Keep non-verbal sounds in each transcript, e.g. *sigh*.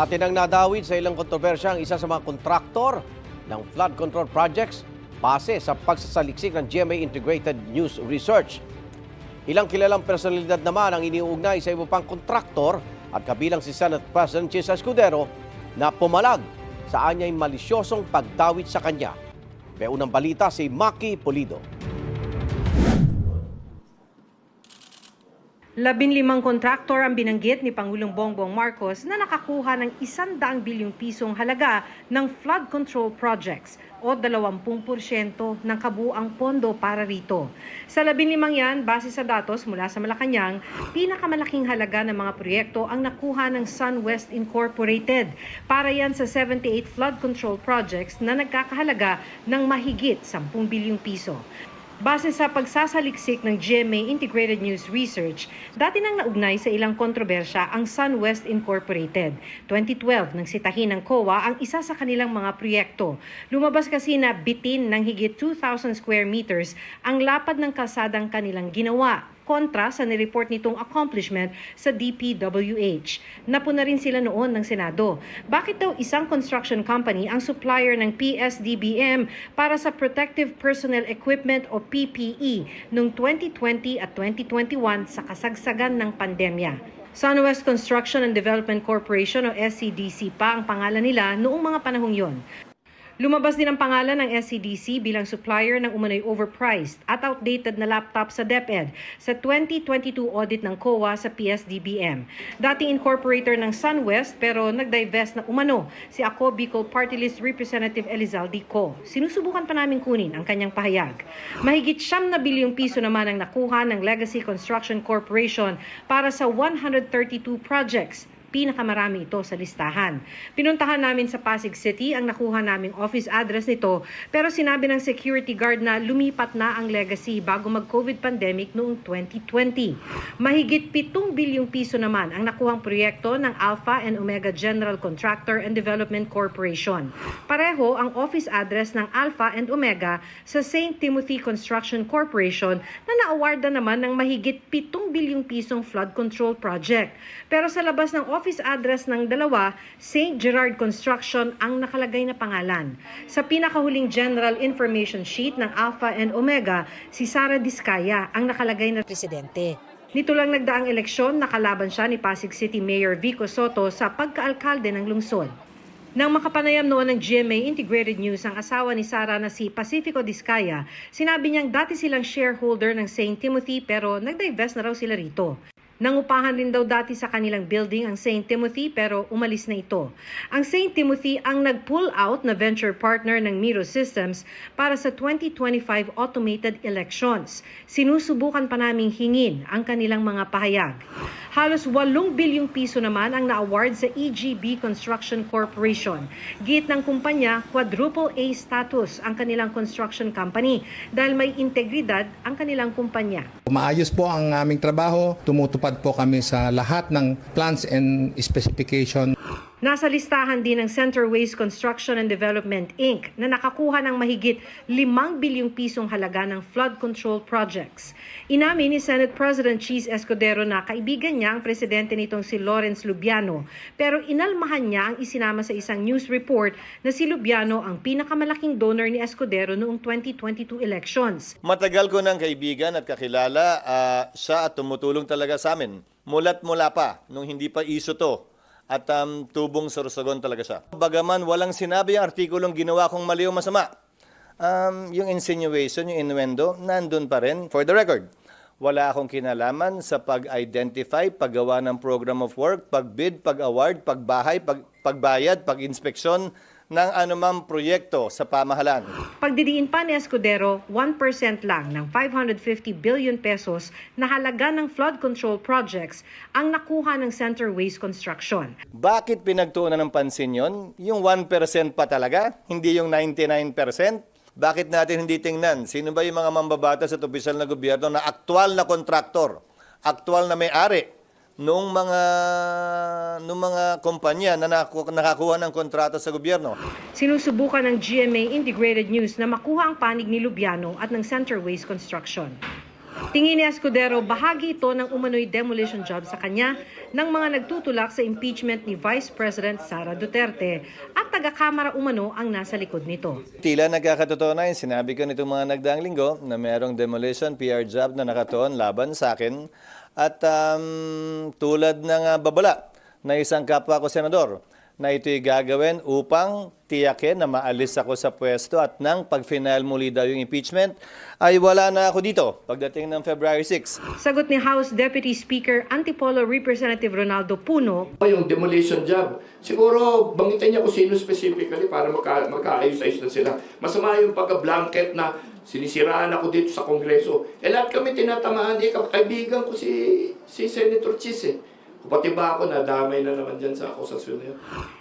Dati nang nadawid sa ilang kontrobersya ang isa sa mga kontraktor ng flood control projects base sa pagsasaliksik ng GMA Integrated News Research. Ilang kilalang personalidad naman ang iniuugnay sa iba pang kontraktor at kabilang si Senate President Chisa Escudero na pumalag sa anyay malisyosong pagdawit sa kanya. May unang balita si Maki Polido. Labinlimang kontraktor ang binanggit ni Pangulong Bongbong Marcos na nakakuha ng isandaang bilyong pisong halaga ng flood control projects o 20% ng kabuang pondo para rito. Sa labinlimang yan, base sa datos mula sa Malacanang, pinakamalaking halaga ng mga proyekto ang nakuha ng SunWest Incorporated. Para yan sa 78 flood control projects na nagkakahalaga ng mahigit 10 bilyong piso. Base sa pagsasaliksik ng GMA Integrated News Research, dati nang naugnay sa ilang kontrobersya ang SunWest Incorporated. 2012 nang sitahin ng COA ang isa sa kanilang mga proyekto. Lumabas kasi na bitin ng higit 2,000 square meters ang lapad ng kalsadang kanilang ginawa kontra sa nireport nitong accomplishment sa DPWH. Napuna rin sila noon ng Senado. Bakit daw isang construction company ang supplier ng PSDBM para sa Protective Personnel Equipment o PPE noong 2020 at 2021 sa kasagsagan ng pandemya? SunWest Construction and Development Corporation o SCDC pa ang pangalan nila noong mga panahong yon. Lumabas din ang pangalan ng SCDC bilang supplier ng umano'y overpriced at outdated na laptop sa DepEd sa 2022 audit ng COA sa PSDBM. Dating incorporator ng SunWest pero nag-divest na umano si Ako Party List Representative Elizalde Co. Sinusubukan pa namin kunin ang kanyang pahayag. Mahigit siyam na bilyong piso naman ang nakuha ng Legacy Construction Corporation para sa 132 projects pinakamarami ito sa listahan. Pinuntahan namin sa Pasig City ang nakuha naming office address nito pero sinabi ng security guard na lumipat na ang legacy bago mag-COVID pandemic noong 2020. Mahigit 7 bilyong piso naman ang nakuhang proyekto ng Alpha and Omega General Contractor and Development Corporation. Pareho ang office address ng Alpha and Omega sa St. Timothy Construction Corporation na na-awarda naman ng mahigit 7 bilyong pisong flood control project. Pero sa labas ng office address ng dalawa, St. Gerard Construction ang nakalagay na pangalan. Sa pinakahuling general information sheet ng Alpha and Omega, si Sara Diskaya ang nakalagay na presidente. Nito lang nagdaang eleksyon, nakalaban siya ni Pasig City Mayor Vico Soto sa pagkaalkalde ng lungsod. Nang makapanayam noon ng GMA Integrated News ang asawa ni Sara na si Pacifico Diskaya, sinabi niyang dati silang shareholder ng St. Timothy pero nag-divest na raw sila rito. Nangupahan rin daw dati sa kanilang building ang St. Timothy pero umalis na ito. Ang St. Timothy ang nag-pull out na venture partner ng Miro Systems para sa 2025 automated elections. Sinusubukan pa naming hingin ang kanilang mga pahayag. Halos 8 bilyong piso naman ang na-award sa EGB Construction Corporation. Git ng kumpanya, quadruple A status ang kanilang construction company dahil may integridad ang kanilang kumpanya. Maayos po ang aming trabaho. Tumutupad po kami sa lahat ng plans and specification. Nasa listahan din ng Center Waste Construction and Development Inc. na nakakuha ng mahigit 5 bilyong pisong halaga ng flood control projects. Inamin ni Senate President Cheese Escudero na kaibigan niya ang presidente nitong si Lawrence Lubiano pero inalmahan niya ang isinama sa isang news report na si Lubiano ang pinakamalaking donor ni Escudero noong 2022 elections. Matagal ko ng kaibigan at kakilala ah, siya at tumutulong talaga sa amin. Mulat mula pa, nung hindi pa iso to. At um, tubong sorsogon talaga siya. Bagaman walang sinabi ang artikulong ginawa kong mali o masama. Um, yung insinuation, yung innuendo, nandun pa rin. For the record, wala akong kinalaman sa pag-identify, paggawa ng program of work, pag-bid, pag-award, pagbahay, pag pagbayad, pag-inspeksyon ng anumang proyekto sa pamahalaan. Pagdidiin pa ni Escudero, 1% lang ng 550 billion pesos na halaga ng flood control projects ang nakuha ng Center Waste Construction. Bakit pinagtuunan ng pansin yon? Yung 1% pa talaga, hindi yung 99%? Bakit natin hindi tingnan? Sino ba yung mga mambabatas at opisyal na gobyerno na aktual na kontraktor, aktual na may-ari nung mga nung mga kumpanya na nakakuha ng kontrata sa gobyerno? Sinusubukan ng GMA Integrated News na makuha ang panig ni Lubiano at ng Center Waste Construction. Tingin ni Escudero, bahagi ito ng umano'y demolition job sa kanya ng mga nagtutulak sa impeachment ni Vice President Sara Duterte at taga-kamara umano ang nasa likod nito. Tila nagkakatotoo na yun. Sinabi ko nitong mga nagdaang linggo na merong demolition PR job na nakatoon laban sa akin. At um, tulad ng uh, babala na isang kapwa ko senador na ito'y gagawin upang tiyakin na maalis ako sa pwesto at nang pag-final muli daw yung impeachment ay wala na ako dito pagdating ng February 6. Sagot ni House Deputy Speaker Antipolo Representative Ronaldo Puno, yung demolition job. Siguro, bangitan niya kung sino specifically para magka, magkaayos-ayos na sila. Masama yung pagka-blanket na sinisiraan ako dito sa Kongreso. Eh lahat kami tinatamaan. Eh, kaibigan ko si, si Senator Chis eh. Pati ba ako nadamay na naman dyan sa akusasyon na yun.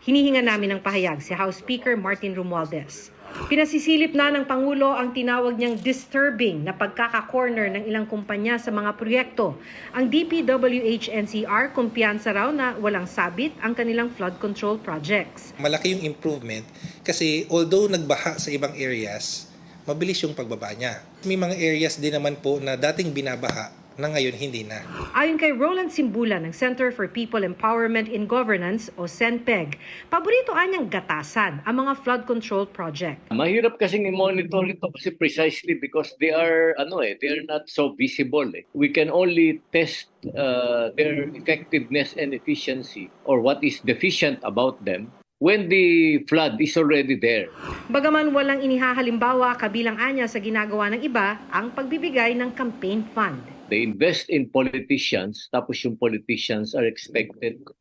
hinihinga namin ng pahayag si House Speaker Martin Romualdez. Pinasisilip na ng Pangulo ang tinawag niyang disturbing na pagkaka-corner ng ilang kumpanya sa mga proyekto. Ang DPWH-NCR kumpiyansa raw na walang sabit ang kanilang flood control projects. malaki yung improvement kasi although nagbaha sa ibang areas, mabilis yung pagbaba niya. May mga areas din naman po na dating binabaha na ngayon hindi na. Ayon kay Roland Simbula ng Center for People Empowerment in Governance o CENPEG, paborito anyang gatasan ang mga flood control project. Mahirap kasing i-monitor ito kasi precisely because they are ano eh, they are not so visible eh. We can only test uh, their effectiveness and efficiency or what is deficient about them when the flood is already there. Bagaman walang inihahalimbawa kabilang anya sa ginagawa ng iba ang pagbibigay ng campaign fund. They invest in politicians tapos yung politicians are expected to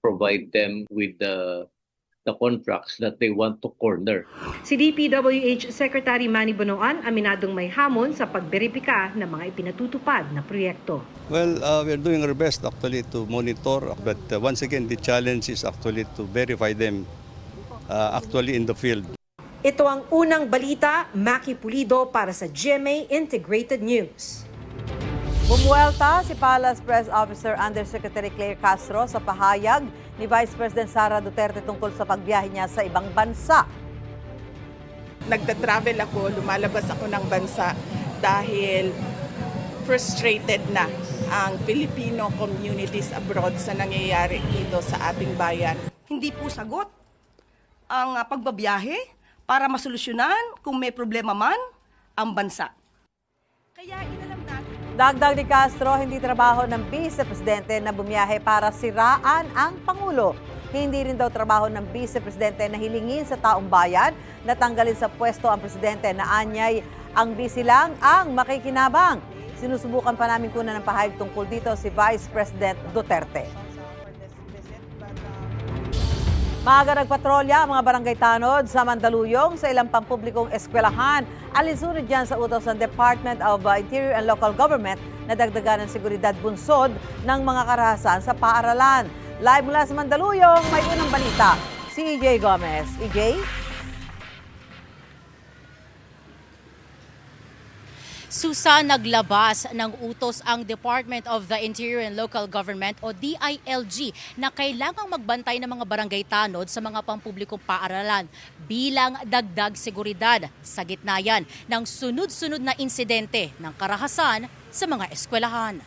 provide them with the the contracts that they want to corner. Si DPWH Secretary Manny Bonoan aminadong may hamon sa pagberipika ng mga ipinatutupad na proyekto. Well, uh, we're doing our best actually to monitor, but uh, once again, the challenge is actually to verify them uh, actually in the field. Ito ang unang balita, Maki Pulido para sa GMA Integrated News. Bumuelta si Palace Press Officer Undersecretary Claire Castro sa pahayag ni Vice President Sara Duterte tungkol sa pagbiyahe niya sa ibang bansa. nagta-travel ako, lumalabas ako ng bansa dahil frustrated na ang Filipino communities abroad sa nangyayari dito sa ating bayan. hindi po sagot ang ah, pagbabiyahe para masolusyonan kung may problema man ang bansa. Kaya Dagdag ni Castro, hindi trabaho ng Vice Presidente na bumiyahe para siraan ang Pangulo. Hindi rin daw trabaho ng Vice Presidente na hilingin sa taong bayan na tanggalin sa pwesto ang Presidente na anyay ang bisi lang ang makikinabang. Sinusubukan pa namin kunan ng pahayag tungkol dito si Vice President Duterte. Maaga nagpatrolya ang mga barangay tanod sa Mandaluyong sa ilang pampublikong eskwelahan. Alinsunod dyan sa utos ng Department of uh, Interior and Local Government na dagdagan ng seguridad bunsod ng mga karahasan sa paaralan. Live mula sa Mandaluyong, may unang balita. Si EJ Gomez. EJ? Susa naglabas ng utos ang Department of the Interior and Local Government o DILG na kailangang magbantay ng mga barangay tanod sa mga pampublikong paaralan bilang dagdag seguridad sa gitna yan ng sunod-sunod na insidente ng karahasan sa mga eskwelahan.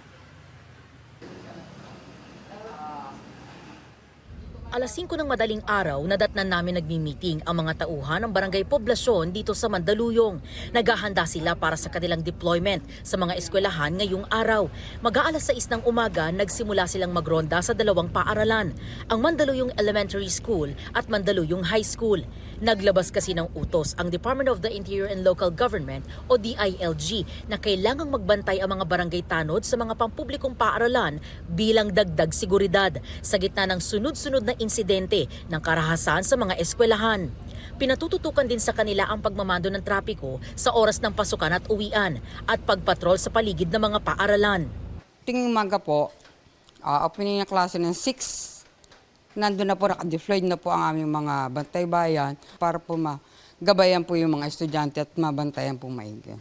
Alas 5 ng madaling araw, nadatnan namin nagmi-meeting ang mga tauhan ng barangay poblasyon dito sa Mandaluyong. Naghahanda sila para sa kanilang deployment sa mga eskwelahan ngayong araw. Mag-aalas 6 ng umaga, nagsimula silang magronda sa dalawang paaralan, ang Mandaluyong Elementary School at Mandaluyong High School. Naglabas kasi ng utos ang Department of the Interior and Local Government o DILG na kailangang magbantay ang mga barangay tanod sa mga pampublikong paaralan bilang dagdag seguridad sa gitna ng sunod-sunod na insidente ng karahasan sa mga eskwelahan. Pinatututukan din sa kanila ang pagmamando ng trapiko sa oras ng pasukan at uwian at pagpatrol sa paligid ng mga paaralan. Tingin umaga po, uh, opening ng klase ng 6, nandun na po, nakadeployed na po ang aming mga bantay bayan para po magabayan po yung mga estudyante at mabantayan po maigi.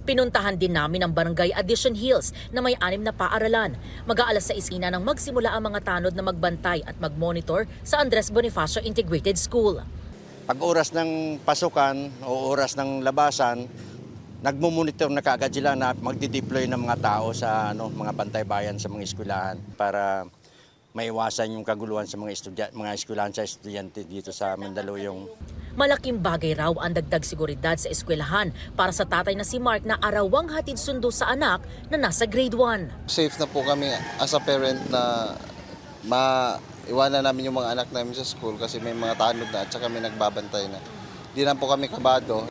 Pinuntahan din namin ang barangay Addition Hills na may anim na paaralan. Mag-aalas sa isina nang magsimula ang mga tanod na magbantay at mag-monitor sa Andres Bonifacio Integrated School. Pag oras ng pasukan o oras ng labasan, nagmo-monitor na kaagad sila na magdi-deploy ng mga tao sa ano, mga bantay bayan sa mga eskwelahan para maiwasan yung kaguluhan sa mga estudyante, mga eskwelahan sa estudyante dito sa Mandaluyong. Malaking bagay raw ang dagdag seguridad sa eskwelahan para sa tatay na si Mark na arawang hatid sundo sa anak na nasa grade 1. safe na po kami as a parent na maiwanan namin yung mga anak namin sa school kasi may mga tanod na at saka may nagbabantay na. Di na po kami kabado.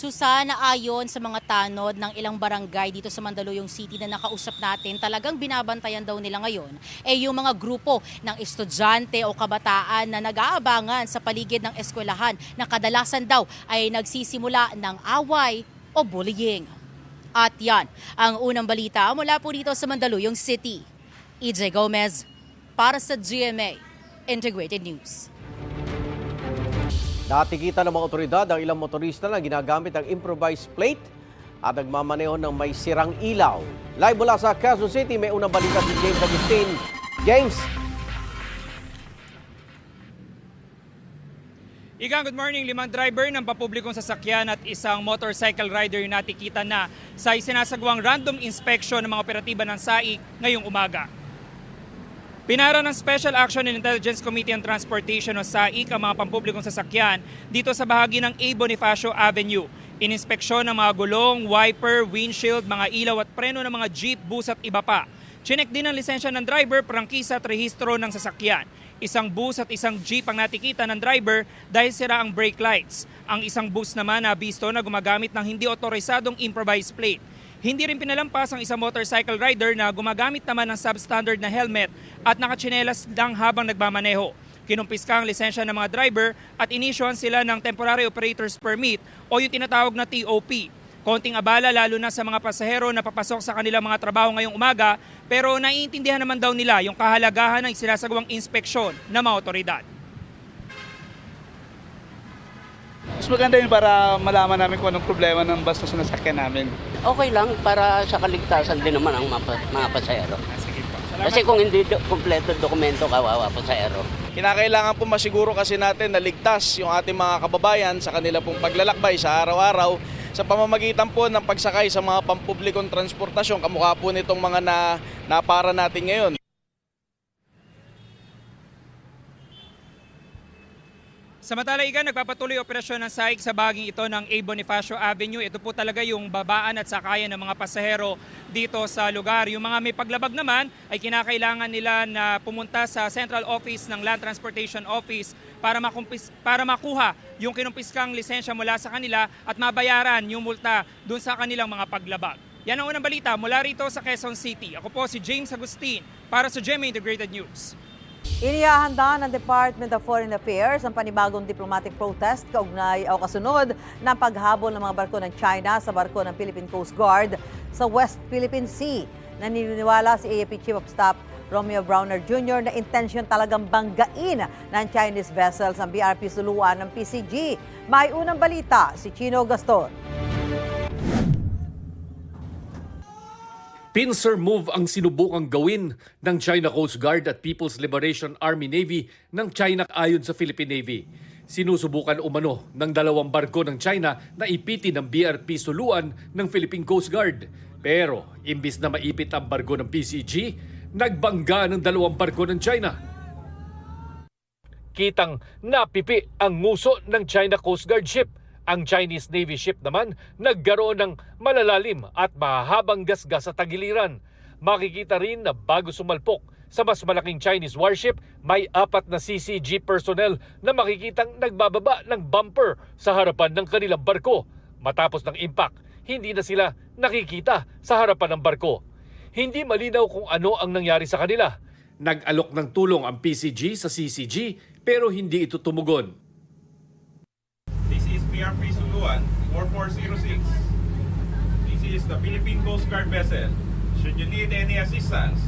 Susana, ayon sa mga tanod ng ilang barangay dito sa Mandaluyong City na nakausap natin, talagang binabantayan daw nila ngayon eh yung mga grupo ng estudyante o kabataan na nag-aabangan sa paligid ng eskwelahan na kadalasan daw ay nagsisimula ng away o bullying. At yan, ang unang balita mula po dito sa Mandaluyong City. EJ Gomez para sa GMA Integrated News. Natikita ng mga otoridad ang ilang motorista na ginagamit ang improvised plate at nagmamaneho ng may sirang ilaw. Live mula sa Quezon City, may unang balita si James Agustin. James, Igang good morning, limang driver ng papublikong sasakyan at isang motorcycle rider yung natikita na sa isinasagawang random inspection ng mga operatiba ng SAIC ngayong umaga. Pinara ng Special Action and Intelligence Committee on Transportation o SAIC ang mga pampublikong sasakyan dito sa bahagi ng A. Bonifacio Avenue. Ininspeksyon ng mga gulong, wiper, windshield, mga ilaw at preno ng mga jeep, bus at iba pa. Chinek din ang lisensya ng driver, prangkisa at rehistro ng sasakyan. Isang bus at isang jeep ang natikita ng driver dahil sira ang brake lights. Ang isang bus naman na bisto na gumagamit ng hindi otorisadong improvised plate. Hindi rin pinalampas ang isang motorcycle rider na gumagamit naman ng substandard na helmet at nakatsinelas lang habang nagmamaneho. Kinumpiska ang lisensya ng mga driver at inisyuan sila ng Temporary Operator's Permit o yung tinatawag na TOP. Konting abala lalo na sa mga pasahero na papasok sa kanilang mga trabaho ngayong umaga pero naiintindihan naman daw nila yung kahalagahan ng sinasagawang inspeksyon ng mga otoridad. Mas maganda yun para malaman namin kung anong problema ng bus na sinasakyan namin. Okay lang para sa kaligtasan din naman ang mga, mga pasahero. Kasi kung hindi do, kumpleto dokumento, kawawa pasahero. Kinakailangan po masiguro kasi natin na ligtas yung ating mga kababayan sa kanila pong paglalakbay sa araw-araw sa pamamagitan po ng pagsakay sa mga pampublikong transportasyon kamukha po nitong mga na, napara natin ngayon. Samantala, Igan, nagpapatuloy operasyon ng SAIC sa baging ito ng A. Bonifacio Avenue. Ito po talaga yung babaan at sakayan ng mga pasahero dito sa lugar. Yung mga may paglabag naman ay kinakailangan nila na pumunta sa Central Office ng Land Transportation Office para, makumpis, para makuha yung kinumpiskang lisensya mula sa kanila at mabayaran yung multa dun sa kanilang mga paglabag. Yan ang unang balita mula rito sa Quezon City. Ako po si James Agustin para sa GMA Integrated News. Inihahanda ng Department of Foreign Affairs ang panibagong diplomatic protest kaugnay o kasunod ng paghabol ng mga barko ng China sa barko ng Philippine Coast Guard sa West Philippine Sea. Naniniwala si AFP Chief of Staff Romeo Browner Jr. na intensyon talagang banggain ng Chinese vessels ang BRP Suluan ng PCG. May unang balita si Chino Gaston. Pincer move ang sinubukang gawin ng China Coast Guard at People's Liberation Army Navy ng China ayon sa Philippine Navy. Sinusubukan umano ng dalawang barko ng China na ipitin ng BRP Suluan ng Philippine Coast Guard. Pero imbis na maipit ang barko ng PCG, nagbangga ng dalawang barko ng China. Kitang napipi ang nguso ng China Coast Guard ship ang Chinese Navy ship naman nagkaroon ng malalalim at mahabang gasgas sa tagiliran. Makikita rin na bago sumalpok sa mas malaking Chinese warship, may apat na CCG personnel na makikitang nagbababa ng bumper sa harapan ng kanilang barko. Matapos ng impact, hindi na sila nakikita sa harapan ng barko. Hindi malinaw kung ano ang nangyari sa kanila. Nag-alok ng tulong ang PCG sa CCG pero hindi ito tumugon. PRP Suluan 4406. This is the Philippine Coast Guard vessel. Should you need any assistance,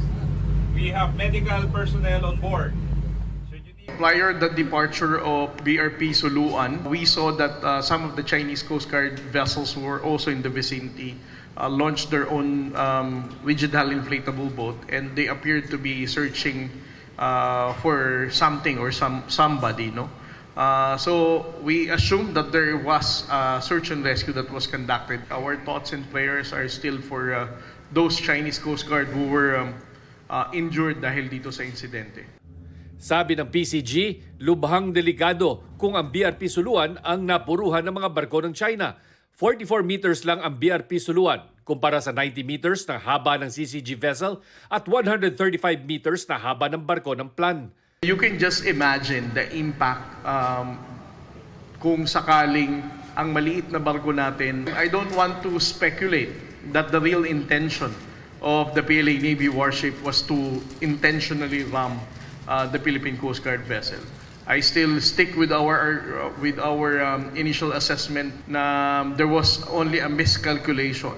we have medical personnel on board. Prior the departure of BRP Suluan, we saw that uh, some of the Chinese Coast Guard vessels were also in the vicinity, uh, launched their own um, rigid hull inflatable boat, and they appeared to be searching uh, for something or some somebody, no. Uh, so we assume that there was a search and rescue that was conducted. Our thoughts and prayers are still for uh, those Chinese Coast Guard who were um, uh, injured dahil dito sa insidente. Sabi ng PCG, lubhang delikado kung ang BRP Suluan ang napuruhan ng mga barko ng China. 44 meters lang ang BRP Suluan kumpara sa 90 meters na haba ng CCG vessel at 135 meters na haba ng barko ng Plan. You can just imagine the impact um, kung sakaling ang maliit na barko natin. I don't want to speculate that the real intention of the PLA Navy warship was to intentionally ram uh, the Philippine Coast Guard vessel. I still stick with our uh, with our um, initial assessment na there was only a miscalculation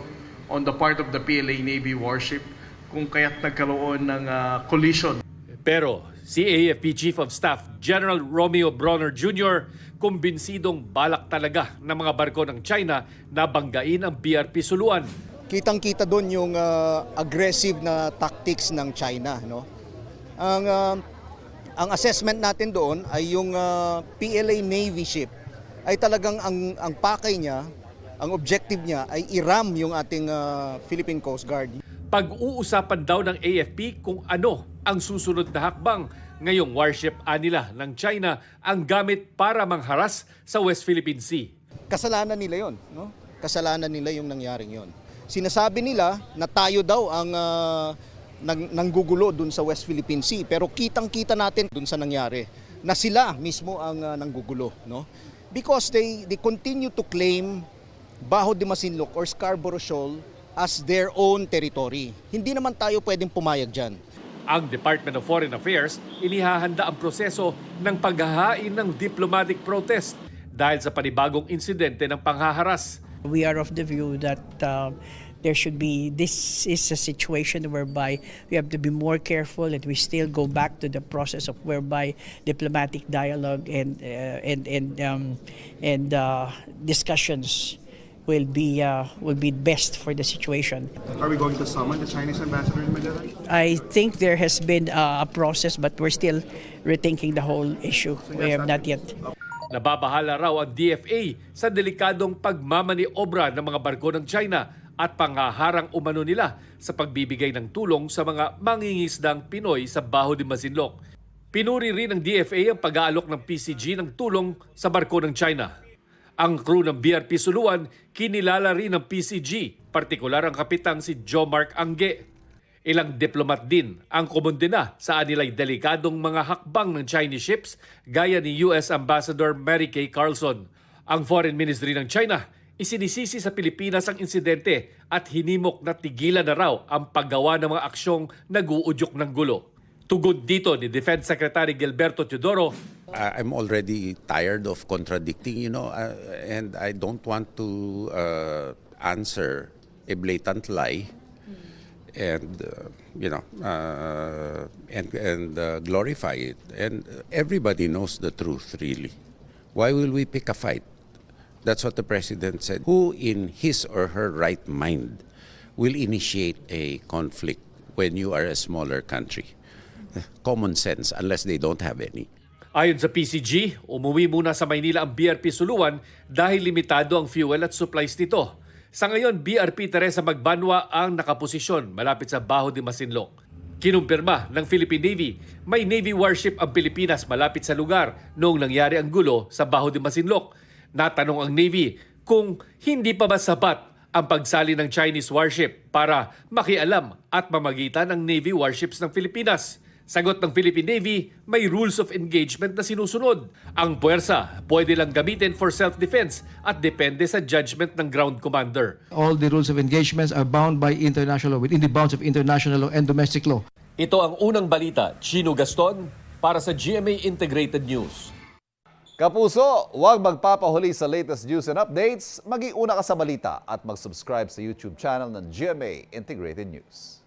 on the part of the PLA Navy warship kung kaya't nagkaroon ng uh, collision Pero si AFP Chief of Staff General Romeo Bronner Jr. kumbinsidong balak talaga ng mga barko ng China na banggain ang BRP Suluan. Kitang-kita doon yung uh, aggressive na tactics ng China, no? Ang uh, ang assessment natin doon ay yung uh, PLA Navy ship ay talagang ang ang pakay niya, ang objective niya ay iram yung ating uh, Philippine Coast Guard. Pag-uusapan daw ng AFP kung ano ang susunod na hakbang ngayong warship anila ng China ang gamit para mangharas sa West Philippine Sea. Kasalanan nila 'yon, no? Kasalanan nila yung nangyaring 'yon. Sinasabi nila na tayo daw ang uh, nang, nanggugulo dun sa West Philippine Sea pero kitang-kita natin dun sa nangyari na sila mismo ang uh, nanggugulo, no? Because they they continue to claim Baho de Masinloc or Scarborough Shoal as their own territory. Hindi naman tayo pwedeng pumayag diyan. Ang Department of Foreign Affairs inihahanda ang proseso ng paghahain ng diplomatic protest dahil sa panibagong insidente ng panghaharas. We are of the view that uh, there should be, this is a situation whereby we have to be more careful and we still go back to the process of whereby diplomatic dialogue and, uh, and, and, um, and uh, discussions will be, uh, will be best for the situation. Are we going to summon the Chinese ambassador in Manila? I think there has been uh, a process but we're still rethinking the whole issue. We have not yet. Nababahala raw ang DFA sa delikadong pagmamaniobra ng mga barko ng China at pangaharang umano nila sa pagbibigay ng tulong sa mga mangingisdang Pinoy sa Baho de Masinloc. Pinuri rin ng DFA ang pag-aalok ng PCG ng tulong sa barko ng China. Ang crew ng BRP Suluan kinilala rin ng PCG, partikular ang kapitang si Joe Mark Angge. Ilang diplomat din ang kumundina sa anilay delikadong mga hakbang ng Chinese ships gaya ni US Ambassador Mary Kay Carlson. Ang Foreign Ministry ng China isinisisi sa Pilipinas ang insidente at hinimok na tigilan na raw ang paggawa ng mga aksyong nag-uudyok ng gulo. Tugod dito ni Defense Secretary Gilberto Teodoro, I'm already tired of contradicting, you know, uh, and I don't want to uh, answer a blatant lie and, uh, you know, uh, and, and uh, glorify it. And everybody knows the truth, really. Why will we pick a fight? That's what the president said. Who in his or her right mind will initiate a conflict when you are a smaller country? *laughs* Common sense, unless they don't have any. Ayon sa PCG, umuwi muna sa Maynila ang BRP Suluan dahil limitado ang fuel at supplies nito. Sa ngayon, BRP Teresa Magbanwa ang nakaposisyon malapit sa Baho de Masinloc. Kinumpirma ng Philippine Navy, may Navy warship ang Pilipinas malapit sa lugar noong nangyari ang gulo sa Baho de Masinloc. Natanong ang Navy kung hindi pa ba sapat ang pagsali ng Chinese warship para makialam at mamagitan ng Navy warships ng Pilipinas. Sagot ng Philippine Navy, may rules of engagement na sinusunod. Ang puwersa pwede lang gamitin for self-defense at depende sa judgment ng ground commander. All the rules of engagements are bound by international law, within the bounds of international law and domestic law. Ito ang unang balita, Chino Gaston, para sa GMA Integrated News. Kapuso, huwag magpapahuli sa latest news and updates. Mag-iuna ka sa balita at mag-subscribe sa YouTube channel ng GMA Integrated News.